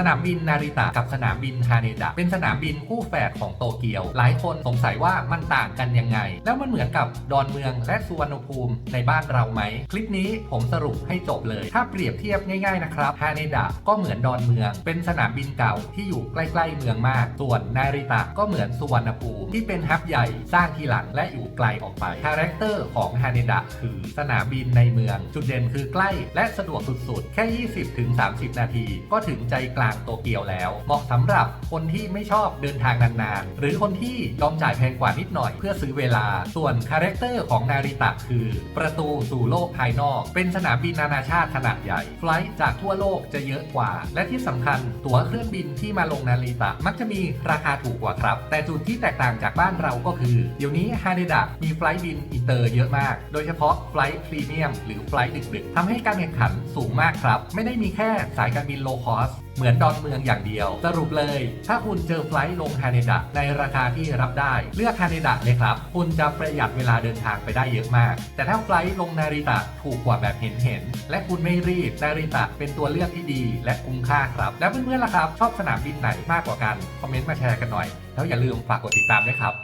สนามบินนาริตะกับสนามบินฮาเนดะเป็นสนามบินคู่แฝดของโตเกียว หลายคนสงสัยว่ามันต่างกันยังไง แล้วมันเหมือนกับดอนเมืองและสุวรรณภูมิในบ้านเราไหม คลิปนี้ผมสรุปให้จบเลย ถ้าเปรียบเทียบง่ายๆนะครับฮาเนดะก็เหมือนดอนเมือง เป็นสนามบินเก่าที่อยู่ใกล้ๆเมืองมาก ส่วนนาริตะก็เหมือนสุวรรณภูมิที่เป็นฮับใหญ่สร้างทีหลังและอยู่ไกลออกไปคาแรคเตอร์ของฮาเนดะคือสนามบินในเมือง จุดเด่นคือใกล้และสะดวกสุดๆ แค่ 20-30 นาที ก็ถึงใจกลางโตเกียวแล้ว เหมาะสำหรับคนที่ไม่ชอบเดินทางนานๆ หรือคนที่ยอมจ่ายแพงกว่านิดหน่อยเพื่อซื้อเวลา ส่วนคาแรคเตอร์ของนาริตะคือ ประตูสู่โลกภายนอก เป็นสนามบินนานาชาติขนาดใหญ่ ไฟล์จากทั่วโลกจะเยอะกว่า และที่สำคัญตั๋วเครื่องบินที่มาลงนาริตะ มักจะมีราคาถูกกว่าครับ แต่จุดที่แตกต่างจากบ้านเราก็คือ เดี๋ยวนี้ฮาเนดะมีไฟล์บินอินเตอร์เยอะมาก โดยเฉพาะไฟล์พรีเมียมหรือไฟล์ดึกๆทำให้การแข่งขันสูงมากครับ ไม่ได้มีแค่สายการบินโลคอสเหมือนดอนเมืองอย่างเดียว สรุปเลย ถ้าคุณเจอไฟลท์ลงฮาเนดะในราคาที่รับได้ เลือกฮาเนดะเลยครับ คุณจะประหยัดเวลาเดินทางไปได้เยอะมาก แต่ถ้าไฟลท์ลงนาริตะถูกกว่าแบบเห็นเห็น และคุณไม่รีบนาริตะเป็นตัวเลือกที่ดี และคุ้มค่าครับ แล้วเพื่อนๆล่ะครับ ชอบสนามบินไหนมากกว่ากัน คอมเมนต์มาแชร์กันหน่อย แล้วอย่าลืมฝากกดติดตามด้วยครับ